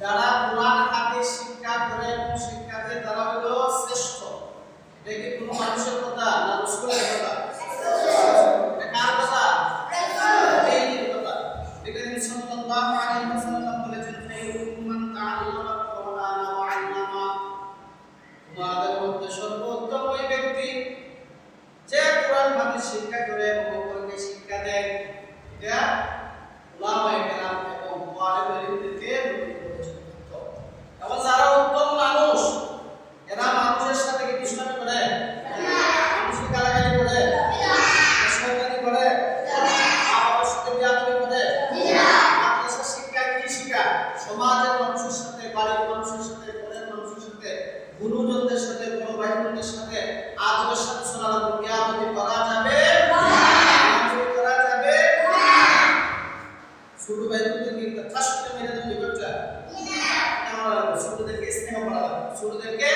যারা কোরআন, হাদিস, শিক্ষা করে এবং শিক্ষা দেয় তারা হলো শ্রেষ্ঠ। এটা কি কোনো মানুষের কথা না রসুলের কথা? কার বলেছেন খায়রুকুম মান তাআল্লামা সর্বোত্তম ওই যে কোরআন হাদিস শিক্ষা করে এবং অপরকে শিক্ষা দেয় এটা উলামায়ে কেরাম এবং তালিবুল ইলমদেরকে নবী বলেছেন উত্তম। এবং যারা উত্তম মানুষ এরা মানুষের সাথে কি দুষ্টামি করে মানুষকে গালাগালি করে শয়তানি করে বাবার সাথে বিয়াদবি করে মাদ্রাসা শিক্ষা কি শিক্ষা সমাজের মানুষের সাথে বাড়ির মানুষের সাথে ঘরের মানুষের সাথে গুরুজনদের সাথে বড় ভাই সাথে আদবের সাথে শোনা কেয়ামতি করা যাবে করা যাবে ছোট ভাই বোনদেরকে করে মেরে দিলে বাচ্চা ছোটদেরকে স্নেহ করা ছোটদেরকে